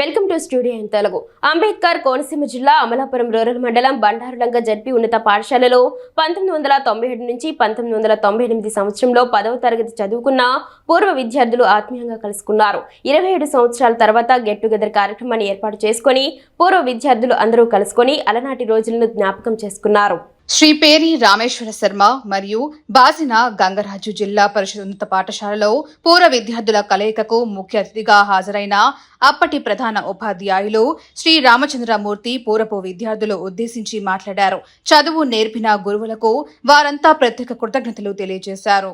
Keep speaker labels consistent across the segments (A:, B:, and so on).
A: Welcome to studio in Telugu. Ambedkar Konaseema జిల్లా Amalapuram rural మండలం బండారులంగ ZP ఉన్నత పాఠశాలలో పంతొమ్మిది వందల తొంభై ఏడు నుంచి పంతొమ్మిది వందల తొంభై ఎనిమిది సంవత్సరంలో పదవ తరగతి చదువుకున్న పూర్వ విద్యార్థులు ఆత్మీయంగా కలుసుకున్నారు. ఇరవై ఏడు సంవత్సరాల తర్వాత గెట్ టుగెదర్ కార్యక్రమాన్ని ఏర్పాటు చేసుకుని పూర్వ విద్యార్థులు అందరూ కలుసుకొని అలనాటి రోజులను జ్ఞాపకం చేసుకున్నారు.
B: శ్రీ పేరి రామేశ్వర శర్మ మరియు బాసిన గంగరాజు జిల్లా పరిషత్ ఉన్నత పాఠశాలలో పూర్వ విద్యార్థుల కలయికకు ముఖ్య అతిథిగా హాజరైన అప్పటి ప్రధాన ఉపాధ్యాయులు శ్రీ రామచంద్రమూర్తి పూర్వపు విద్యార్థులు ఉద్దేశించి మాట్లాడారు. చదువు నేర్పిన గురువులకు వారంతా ప్రత్యేక కృతజ్ఞతలు తెలియజేశారు.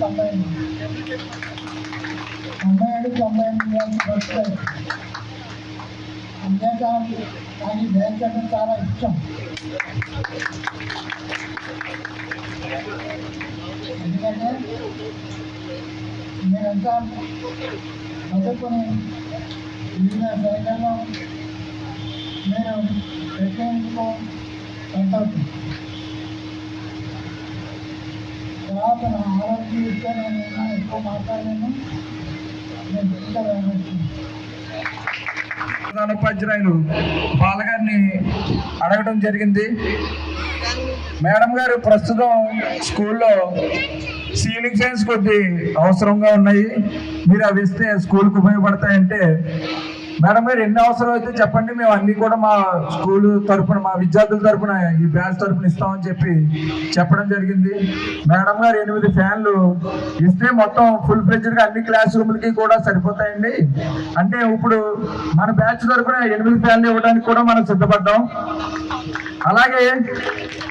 C: తొంభై ఏడు తొంభై ఎనిమిది తొంభై ఏడు తొంభై ఎనిమిది బ్యాచ్ ఫస్ట్ బ్యాచ్ అంతేక నాకు ఈ బ్యాచ్ అంటే చాలా ఇష్టం ఎందుకంటే మీరంతా చదువుకొని వివిధ శాఖల్లో నేను పెట్టేందుకు సంతోషం తర్వాత నా ఆరోగ్యం ఇస్తే నేను ఎక్కువ మాట్లాడలేను నేను
D: ప్రధాన ఉపాధ్యాయులు బాలగారిని అడగడం జరిగింది. మేడం గారు ప్రస్తుతం స్కూల్లో సీలింగ్ సైన్స్ కొద్ది అవసరంగా ఉన్నాయి. మీరు అవి ఇస్తే స్కూల్కి ఉపయోగపడతాయంటే మేడం గారు ఎన్ని అవసరం అయితే చెప్పండి. మేము అన్ని కూడా మా స్కూల్ తరపున మా విద్యార్థుల తరపున ఈ బ్యాచ్ తరపున ఇస్తామని చెప్పి చెప్పడం జరిగింది. మేడం గారు ఎనిమిది ఫ్యాన్లు ఇస్తే మొత్తం ఫుల్ ఫ్లెడ్జ్డ్గా అన్ని క్లాస్ రూమ్లకి కూడా సరిపోతాయండి. అంటే ఇప్పుడు మన బ్యాచ్ తరపున ఎనిమిది ఫ్యాన్లు ఇవ్వడానికి కూడా మనం సిద్ధపడ్డాం. అలాగే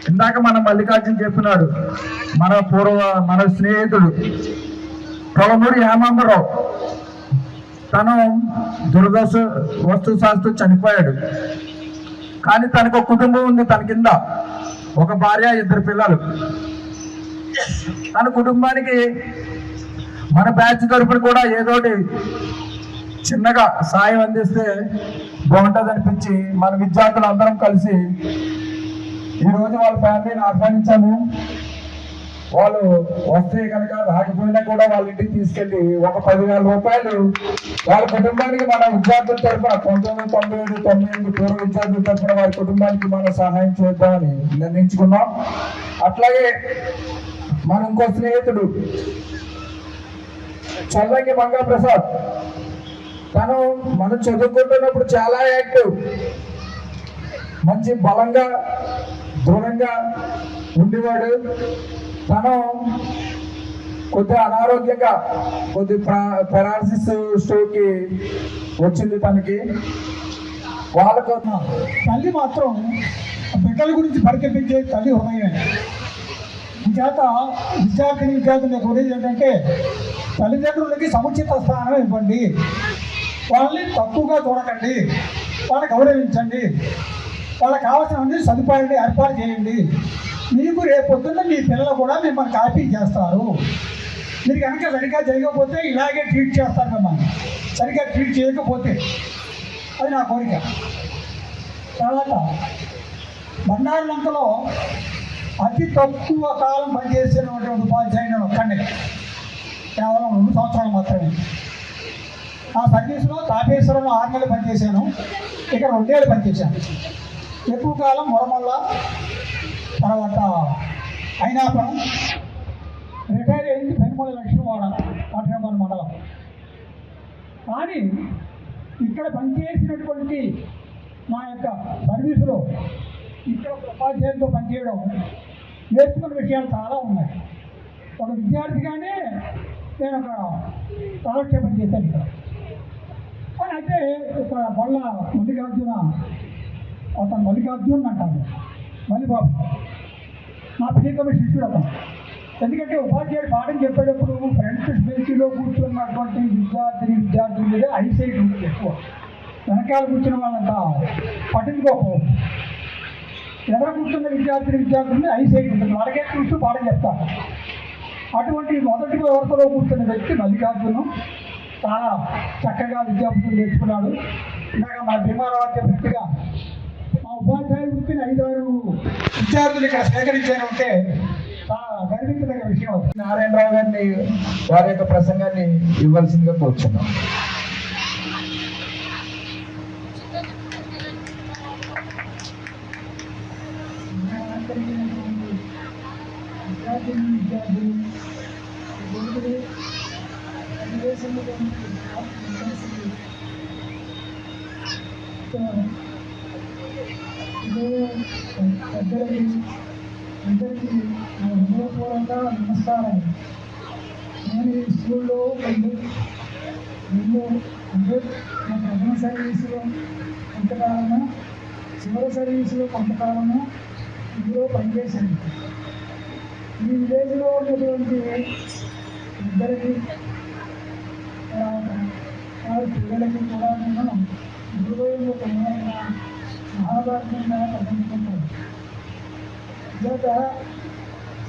D: ఇందాక మన మల్లికార్జున చెప్పినాడు మన పూర్వ మన స్నేహితుడు పొలమూరి హేమాంబరావు. తను దురదశ వస్తు శాస్త్రం చనిపోయాడు. కానీ తనకు ఒక కుటుంబం ఉంది తన కింద. ఒక భార్య ఇద్దరు పిల్లలు. తన కుటుంబానికి మన బ్యాచ్ తరపున కూడా ఏదోటి చిన్నగా సాయం అందిస్తే బాగుంటుంది అనిపించి మన విద్యార్థులు అందరం కలిసి ఈరోజు వాళ్ళ ఫ్యామిలీని ఆహ్వానించాము. వాళ్ళు వస్తే కనుక రాకపోయినా కూడా వాళ్ళ ఇంటికి తీసుకెళ్ళి ఒక పదివేల రూపాయలు వాళ్ళ కుటుంబానికి మన విద్యార్థుల తరఫున పంతొమ్మిది తొంభై ఏడు తొంభై ఎనిమిది పూర్వ విద్యార్థుల తరఫున వారి కుటుంబానికి మనం సహాయం చేద్దామని నిర్ణయించుకున్నాం. అట్లాగే మన ఇంకో స్నేహితుడు చల్లంగి మంగా ప్రసాద్ తను మనం చదువుకుంటున్నప్పుడు చాలా యాక్టివ్. మంచి బలంగా దృఢంగా ఉండేవాడు. తను కొద్దిగా అనారోగ్యంగా కొద్ది పెరాలసిస్ స్ట్రోక్కి వచ్చింది తనకి. వాళ్ళకు
C: తల్లి మాత్రం బిడ్డల గురించి పరికల్పించే తల్లి హృదయం చేత విద్యార్థిని విద్యార్థులు కోరేది ఏంటంటే తల్లిదండ్రులకి సముచిత స్థానం ఇవ్వండి. వాళ్ళని తక్కువగా చూడకండి. వాళ్ళని గౌరవించండి. వాళ్ళకి కావాల్సిన సదుపాయాన్ని ఏర్పాటు చేయండి. మీకు రేపు పొద్దున్న మీ పిల్లలు కూడా మిమ్మల్ని కాపీ చేస్తారు. మీరు కనుక సరిగ్గా చేయకపోతే ఇలాగే ట్రీట్ చేస్తారు మిమ్మల్ని. సరిగ్గా ట్రీట్ చేయకపోతే. అది నా కోరిక. తర్వాత బండారులంకలో అతి తక్కువ కాలం పనిచేసినటువంటి ఉపాధ్యాయుడు ఒక్కడే కేవలం రెండు సంవత్సరాలు మాత్రమే. ఆ సర్వీసులో తాపేశ్వరంలో ఆరు నెలలు పనిచేశాను. ఇక్కడ రెండేళ్ళు పనిచేశాను. ఎక్కువ కాలం మొరమల్ల తర్వాత అయినాపురం రిటైర్ అయింది పెనుమల లక్ష్మీవాడ పట్టణపల్లి మండలం కానీ ఇక్కడ పనిచేసినటువంటి మా యొక్క సర్వీసులో ఇక్కడ ఉపాధ్యాయులతో పనిచేయడం నేర్చుకున్న విషయాలు చాలా ఉన్నాయి. ఒక విద్యార్థిగానే నేను ఒక కాలక్షేపం చేశాను ఇక్కడ. కానీ అయితే ఇక్కడ బొల్ల మల్లికార్జున అతను మల్లికార్జున్ అంటాను మల్లిబాబు. నా ప్రియతమ శిష్యుడు అతను ఎందుకంటే ఉపాధ్యాయుడు పాఠం చెప్పేటప్పుడు ఫ్రంట్ బెంచ్లో కూర్చున్నటువంటి విద్యార్థిని విద్యార్థుల మీద ఐసైట్ ఉంటుంది ఎక్కువ.
E: వెనకాల కూర్చున్న వాళ్ళంతా పట్టించుకోకపోవచ్చు ఎదురు కూర్చున్న విద్యార్థిని విద్యార్థుల్ని ఐసైట్ ఉంటుంది. వాళ్ళకే చూస్తూ పాఠం చెప్తారు అటువంటి మొదటి వరసలో కూర్చున్న వ్యక్తి మల్లికార్జును. చాలా చక్కగా విద్యాబుద్ధులు నేర్చుకున్నాడు. ఇందాక మన భీమారావు చెప్పినట్టుగా మా ఉపాధ్యాయ వృత్తిని ఐదారు విద్యార్థులు ఇక్కడ సేకరించారు అంటే చాలా గర్వించదగ్గ విషయం
D: నారాయణరావు గారిని వారి యొక్క ప్రసంగాన్ని ఇవ్వాల్సిందిగా కూర్చున్నాం.
E: విద్యార్థులు పెద్దలకి అందరికీ నా హృదయపూర్వక నమస్కారం నేను ఈ స్కూల్లో ముందు రెండు అంటే నా ప్రథమ సర్వీసులో కొంతకాలము చివరి సర్వీసులో కొంతకాలము ఇందులో పనిచేశాను ఈ విలేజ్లో ఉన్నటువంటి ఇద్దరికి వారి పిల్లలకి కూడా గురువులు తొమ్మిది మహాభారతంగా ఇలాగ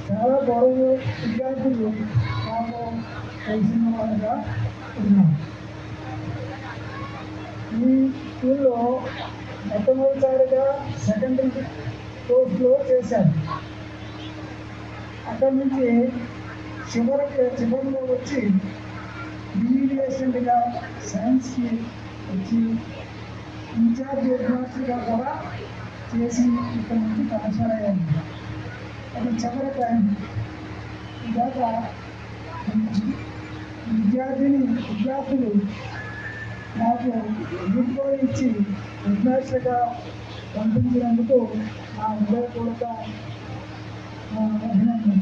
E: చాలా గౌరవ విద్యార్థులు నాకు తెలిసిన వాళ్ళగా ఉన్నారు ఈ స్కూల్లో మొట్టమొదటిసారిగా సెకండరీ కోర్సులో చేశాను అక్కడి నుంచి చివరికి చివరిలో వచ్చి బీఈడి అసిస్టెంట్గా సైన్స్కి వచ్చి ఇన్ఛార్జ్ హెడ్ మాస్టర్గా కూడా చేసి ఇక్కడ నుంచి ట్రాన్స్ఫర్ అయ్యాను అది చివరి టైం ఇదాక విద్యార్థిని విద్యార్థులు నాకు ఎదుర్కో ఇచ్చి హెడ్ మాస్టర్గా పంపించినందుకు నా హృదయపూర్వక ఆ, అభినందనలు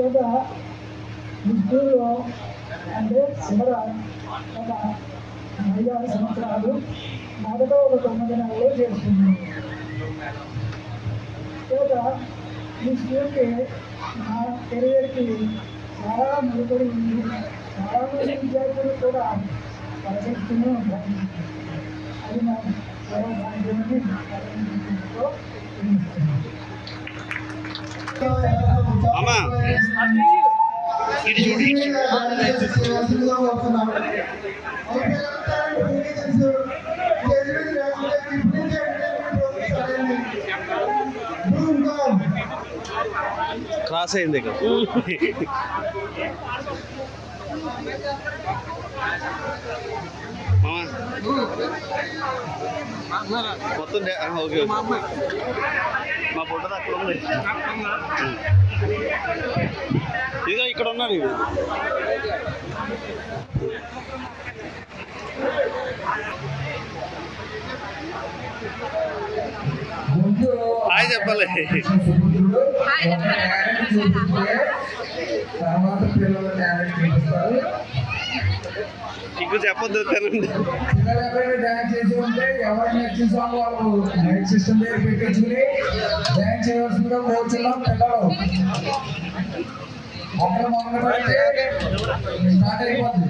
E: ఇక ఈ స్కూల్లో అంటే చివర ఒక ఐదారు సంవత్సరాలు మొదట ఒక తొమ్మిది నెలలు చేస్తున్నాను ఇక ఈ స్కూల్కి నా కెరియర్కి చాలా ముడిపడి ఉంది. చాలా మంది విద్యార్థులు కూడా పరిగెత్తుతూనే ఉంటారు అది నా చాలా భాగ్యమని పరిగణించడంతో తెలుస్తున్నాను
F: అమ్మా ఇటు చూడు క్రాస్ అయింది ఇక్కడ మామా. మొత్తం డే- ఆ, ఓకే ఓకే. మా ఫోటో అక్కడ ఉంది ఇదిగో ఇక్కడ ఉన్నాడు ఇది హాయ్ చెప్పాలి
D: తర్వాత పిల్లలు టాలెంట్ చూపిస్తారు
F: ఇంకో చెప్పొద్దు తినండి
D: పిల్లలు ఎవరైనా డాన్స్ చేసి ఉంటే ఎవరు నచ్చిన సాంగ్ వాళ్ళు లైట్ సిస్టమ్ దగ్గర పెట్టించుకుని డాన్స్ చేయవలసిందిగా కోరుచున్నాం పిల్లలు అక్కడ మొదలు పెడితే స్టార్ట్ అయిపోతుంది